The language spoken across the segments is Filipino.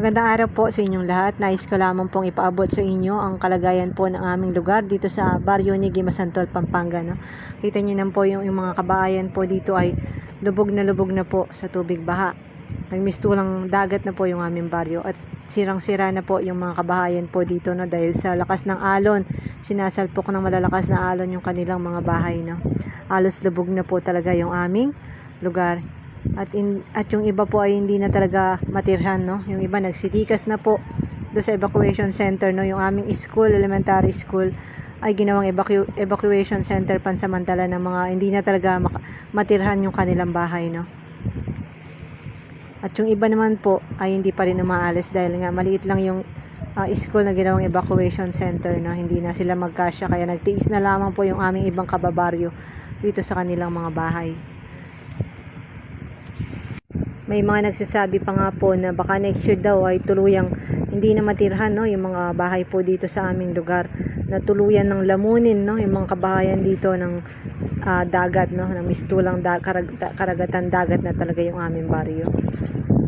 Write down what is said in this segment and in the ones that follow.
Magandang araw po sa inyong lahat. Nais ko lamang pong ipaabot sa inyo ang kalagayan po ng aming lugar dito sa Barrio ni Gimasantol, Pampanga. No? Kita niyo naman po yung, yung mga kabahayan po dito ay lubog na lubog na po sa tubig baha. Nagmistulang dagat na po yung aming baryo at sirang-sira na po yung mga kabahayan po dito no dahil sa lakas ng alon sinasalpok ng malalakas na alon yung kanilang mga bahay no halos lubog na po talaga yung aming lugar at, in, at yung iba po ay hindi na talaga matirhan, no? Yung iba nagsitikas na po do sa evacuation center, no? Yung aming school, elementary school, ay ginawang evacu- evacuation center pansamantala ng mga hindi na talaga matirhan yung kanilang bahay, no? At yung iba naman po ay hindi pa rin umaalis dahil nga maliit lang yung ah, school na ginawang evacuation center, no? Hindi na sila magkasya kaya nagtiis na lamang po yung aming ibang kababaryo dito sa kanilang mga bahay. May mga nagsasabi pa nga po na baka next year daw ay tuluyang hindi na matirhan no yung mga bahay po dito sa aming lugar na tuluyan ng lamunin no yung mga kabahayan dito ng ah, dagat no ng mistulang da- karag- karagatan dagat na talaga yung aming baryo.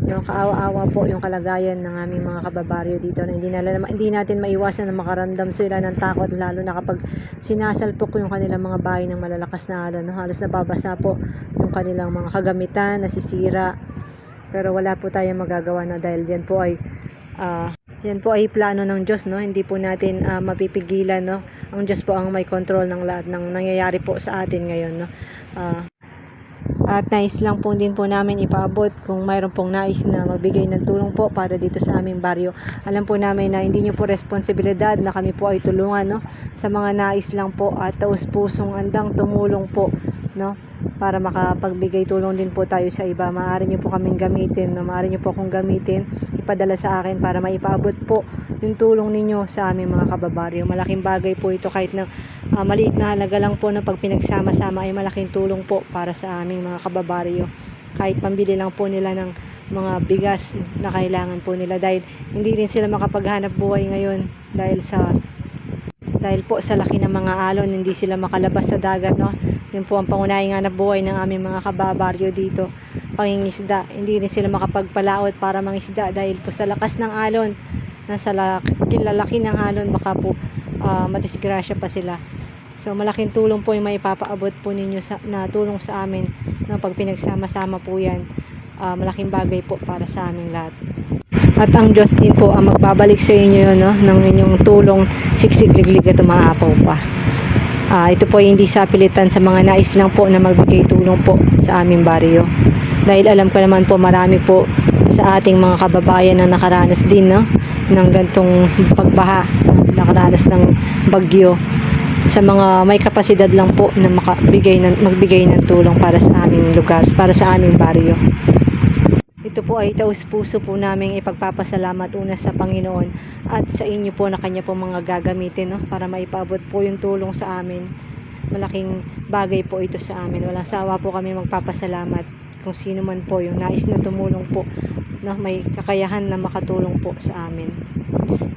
No, kaawa-awa po yung kalagayan ng aming mga kababaryo dito na hindi, na, hindi natin maiwasan na makaramdam sila ng takot lalo na kapag sinasalpok yung kanilang mga bahay ng malalakas na alon. No? Halos nababasa po yung kanilang mga kagamitan, nasisira. Pero wala po tayong magagawa no dahil yan po ay ah, yan po ay plano ng Diyos no. Hindi po natin ah, mapipigilan no. Ang Diyos po ang may control ng lahat ng nangyayari po sa atin ngayon no. Ah, at nais lang po din po namin ipaabot kung mayroon pong nais na magbigay ng tulong po para dito sa aming baryo. Alam po namin na hindi nyo po responsibilidad na kami po ay tulungan no sa mga nais lang po at taus pusong andang tumulong po no para makapagbigay tulong din po tayo sa iba. Maaari nyo po kaming gamitin, no? maaari nyo po akong gamitin, ipadala sa akin para maipaabot po yung tulong ninyo sa aming mga kababaryo. Malaking bagay po ito kahit na ah, maliit na halaga lang po na pag pinagsama-sama ay malaking tulong po para sa aming mga kababaryo. Kahit pambili lang po nila ng mga bigas na kailangan po nila dahil hindi rin sila makapaghanap buhay ngayon dahil sa dahil po sa laki ng mga alon hindi sila makalabas sa dagat no yun po ang pangunahing hanap buhay ng aming mga kababaryo dito. Pangingisda. Hindi rin sila makapagpalaot para mangisda dahil po sa lakas ng alon. Nasa laki, lalaki ng alon baka po ah, madisgrasya pa sila. So malaking tulong po yung maipapaabot po ninyo sa, na tulong sa amin no, pag pinagsama-sama po yan. Ah, malaking bagay po para sa aming lahat. At ang Diyos din po ang magbabalik sa inyo no, ng inyong tulong. Siksik-liglig at umaapaw pa. Ah, ito po ay hindi sa pilitan sa mga nais lang po na magbigay tulong po sa aming baryo. Dahil alam ko naman po marami po sa ating mga kababayan na nakaranas din no, ng gantong pagbaha, nakaranas ng bagyo sa mga may kapasidad lang po na makabigay ng, magbigay ng tulong para sa aming lugar, para sa aming baryo. Ito po ay taus puso po namin ipagpapasalamat una sa Panginoon at sa inyo po na kanya po mga gagamitin no, para maipaabot po yung tulong sa amin. Malaking bagay po ito sa amin. Walang sawa po kami magpapasalamat kung sino man po yung nais na tumulong po no, may kakayahan na makatulong po sa amin.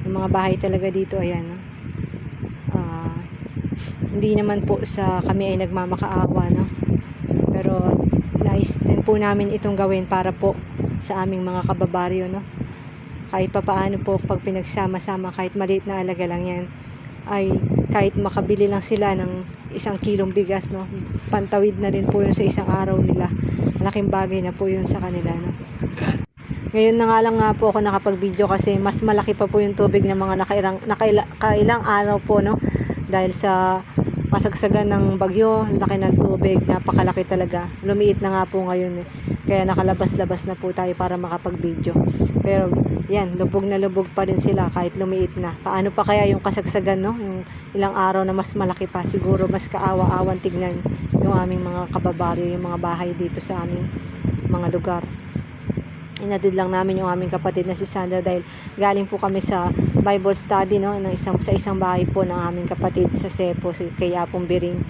Yung mga bahay talaga dito ayan no. Ah, hindi naman po sa kami ay nagmamakaawa no. Pero nais din po namin itong gawin para po sa aming mga kababaryo no? Kahit papaano po pag pinagsama-sama kahit maliit na alaga lang yan ay kahit makabili lang sila ng isang kilong bigas no? Pantawid na rin po yun sa isang araw nila. Malaking bagay na po yun sa kanila no? Ngayon na nga lang nga po ako nakapag-video kasi mas malaki pa po yung tubig ng mga nakailang, nakaila, kailang araw po no? Dahil sa kasagsagan ng bagyo, laki ng tubig, napakalaki talaga. Lumiit na nga po ngayon eh. Kaya nakalabas-labas na po tayo para makapag-video. Pero yan, lubog na lubog pa rin sila kahit lumiit na. Paano pa kaya yung kasagsagan no? Yung ilang araw na mas malaki pa. Siguro mas kaawa-awan tignan yung aming mga kababaryo, yung mga bahay dito sa aming mga lugar inatid lang namin yung aming kapatid na si Sandra dahil galing po kami sa Bible study no ng isang sa isang bahay po ng aming kapatid sa Cepo si kay Apong Biring.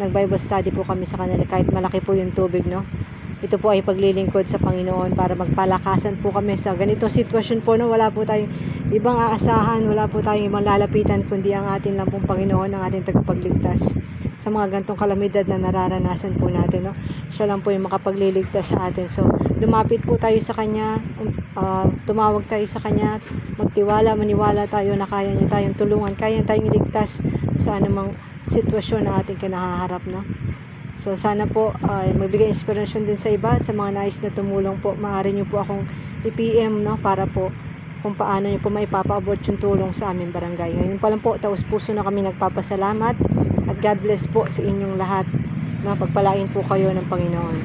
Nag Bible study po kami sa kanila kahit malaki po yung tubig no. Ito po ay paglilingkod sa Panginoon para magpalakasan po kami sa ganitong sitwasyon po no wala po tayong ibang aasahan, wala po tayong ibang lalapitan kundi ang atin lang pong Panginoon, ang ating tagapagligtas sa mga gantong kalamidad na nararanasan po natin no. Siya lang po yung makapagliligtas sa atin. So lumapit po tayo sa kanya ah, tumawag tayo sa Kanya, magtiwala, maniwala tayo na kaya niya tayong tulungan, kaya niya tayong iligtas sa anumang sitwasyon na ating kinahaharap, no? So, sana po ay magbigay inspirasyon din sa iba at sa mga nais na tumulong po. Maaari niyo po akong i-PM, no? Para po kung paano niyo po maipapaabot yung tulong sa aming barangay. Ngayon pa lang po, taos puso na kami nagpapasalamat at God bless po sa inyong lahat. Na pagpalain po kayo ng Panginoon.